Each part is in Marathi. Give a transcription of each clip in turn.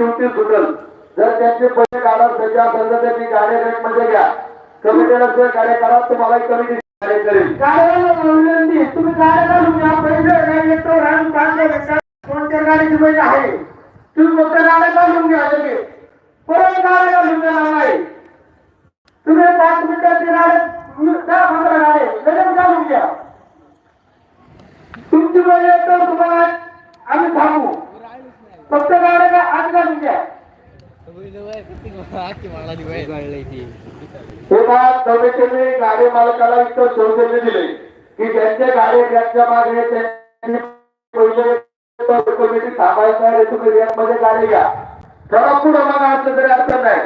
शेवटी सुटल जर त्यांचे पैसे काढत सज्ज असेल तर त्यांनी गाडी रेटमध्ये घ्या. कमिटीला जर गाड्या करा तुम्हालाही कमिटी गाडी करेल. विनंती तुम्ही गाड्या काढून घ्या पैसे नाही येतो राहून चांगले कोणत्या गाडीची पैसे आहे? तुम्ही फक्त गाड्या काढून घ्या लगेच. परत गाड्या काढून देणार नाही? तुम्ही पाच मिनिटाची गाड्या दहा पंधरा गाड्या. लगेच काढून घ्या. तुमची वेळ येतो तुम्हाला आम्ही थांबू. फक्त गाड्या का आज काढून घ्या हे कमिटीने गाडी मालकाला इतकं सौजन्य दिले की ज्यांच्या गाडी त्यांच्या मागे त्यांनी पहिले कमिटी थांबायचं आहे तुम्ही रेटमध्ये गाडी घ्या. जरा पुढे मग असलं तरी अर्थ नाही.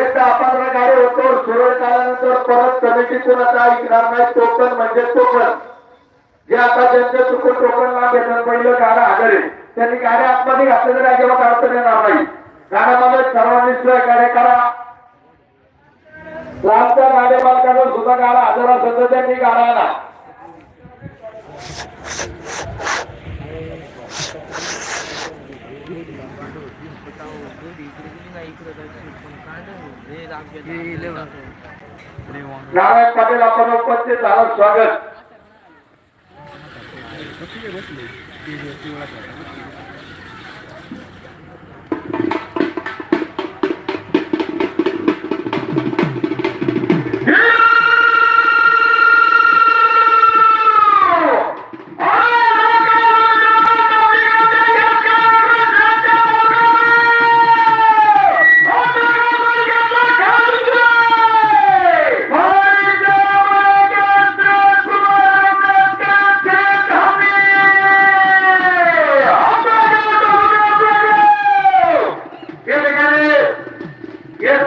एक दहा पंधरा गाडी होतो सुरळ काळानंतर परत कमिटी कोणाचा ऐकणार नाही तो पण म्हणजे तो पण. जे आता ज्यांचे चुकून टोकन ना घेतात पहिलं गाडा आढळेल त्यांनी गाड्या आतमध्ये घातल्या तरी अजिबात अडचण येणार नाही. गाड्यामध्ये सर्वांनी सहकार्य करा. लांबच्या गाड्या मालकाला सुद्धा गाडा हजर असेल तर त्यांनी गाडा आणा. नारायण पाटील आपण उपस्थित झालं स्वागत. 这个东西ร็วก็คือ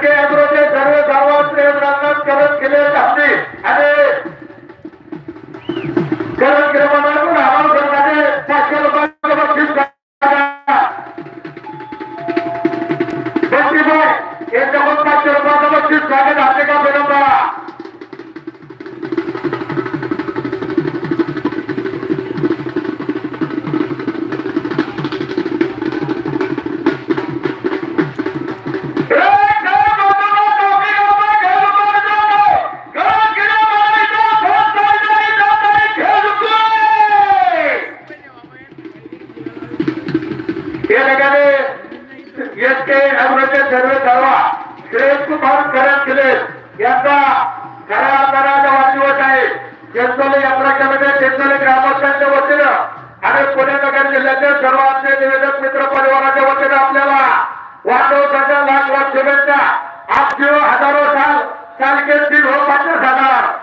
एस के सर्वे सर्वा श्रेयस कुमार करत केले. यांचा खऱ्या आमदाराचा वाढदिवस आहे. चिंचोली यात्रा कमिटी चिंचोली ग्रामस्थांच्या वतीनं आणि पुणे नगर जिल्ह्याच्या सर्व आमचे निवेदक मित्र परिवाराच्या वतीनं आपल्याला वाढदिवसाच्या लाख लाख शुभेच्छा. आज जीव हजारो साल चालके दिन हो पाच हजार.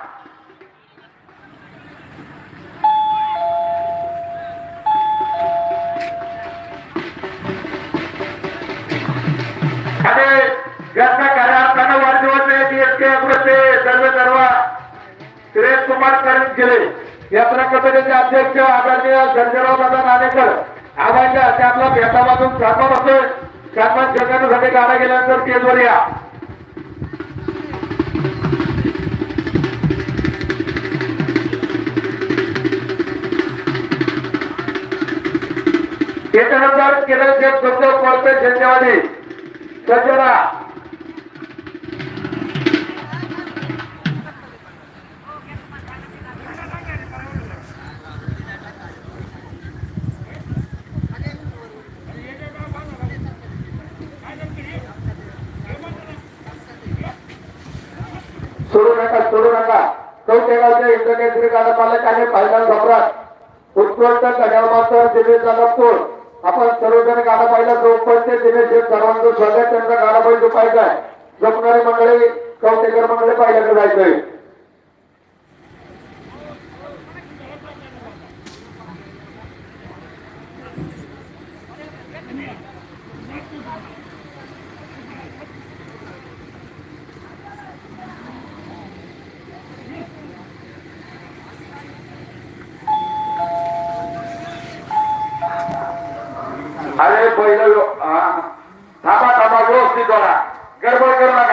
यांचा खऱ्या अर्थानं वाढदिवस आहे डीएसके अग्रसे सर्व सर्व. सुरेश कुमार करत गेले. यात्रा कमिटीचे अध्यक्ष आदरणीय सर्जराव दादा नाणेकर. आवाच्या त्यातला भेटामधून सन्मान होतोय सन्मान जगण्यासाठी गाडा गेल्यानंतर स्टेजवर या. त्याच्यानंतर केलं जे बंद कोळपे सज्जना सोडू नका सोडू नका. चौथेगावच्या इंटरनेट गाडा मालक आणि फायनल सम्राट उत्कृष्ट कड्याळ मास्तर दिनेश जाधवपूर आपण सर्वजण गाडा पाहिला चौपटचे दिनेश सर्वांचं स्वागत त्यांचा गाडा पाहिजे पाहिजे जपणारी मंडळी कवटेकर मंडळी पाहिल्याकडे जायचंय अरे पहिलं हा. थांबा थांबा व्यवस्थित बघा गडबड करू नका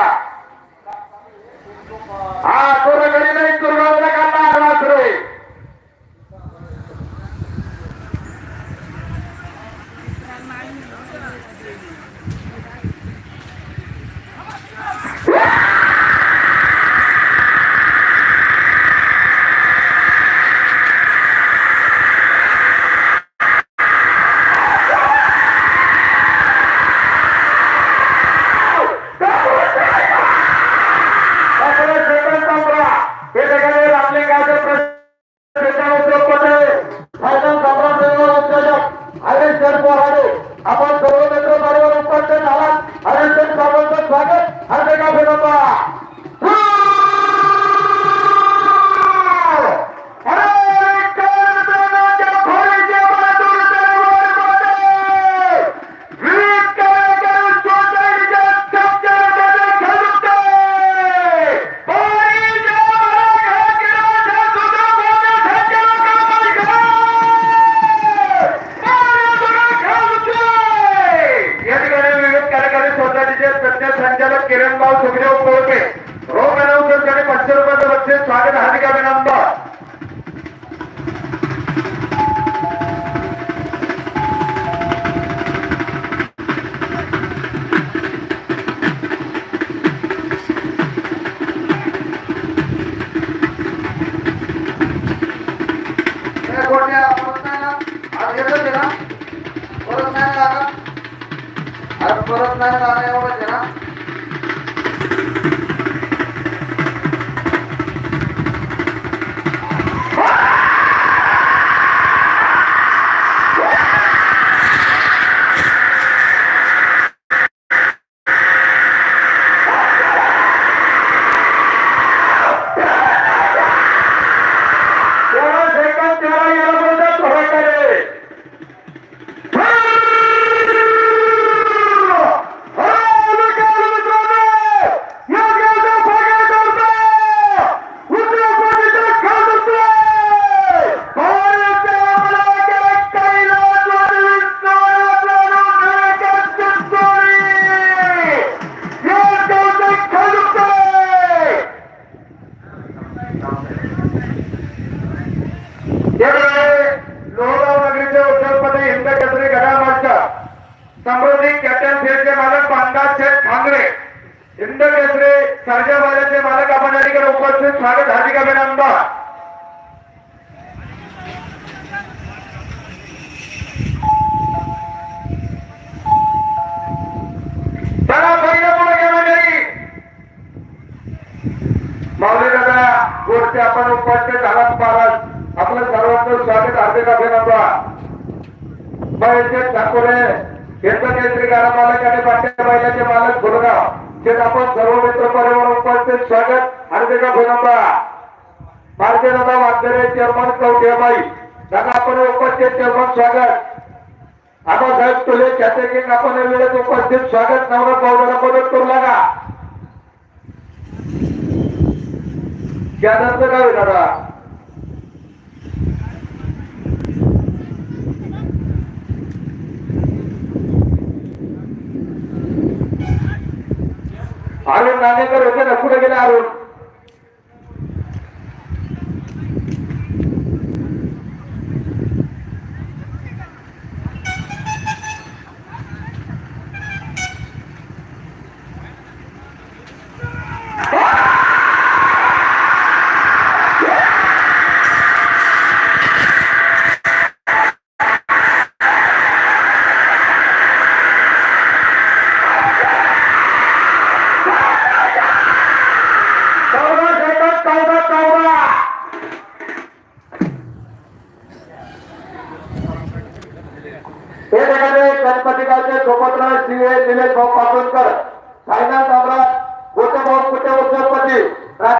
আবেগা বেগম आज आहे ना परत नाही ना आला? परत नाही ना एवढंच आहे ना स्वागत हार्दिक अभिनंदन. चला पहिलं पुढे घ्या मंडळी. माऊली दादा गोडचे आपण उपस्थित झालाच महाराज. आपलं सर्वांचं स्वागत हार्दिक अभिनंदन. महेश ठाकरे यांचं केसरी गाडा मालक आणि पाट्या बैलाचे मालक गुरगाव शेत आपण सर्व मित्र परिवार उपस्थित स्वागत हार्दिक अभिनंदन भारतीय दादा वाघरे चेअरमन कवठेबाई दादा आपण उपस्थित चेअरमन स्वागत. आबासाहेब तुले कॅटेकिंग आपण वेळेत उपस्थित स्वागत. नवरा पावडाला मदत करू लागा. त्यानंतर काय होईल दादा. अरुण नाणेकर होते ना? कुठे गेले अरुण? गावचे सोबतराव श्री निलेश भाऊ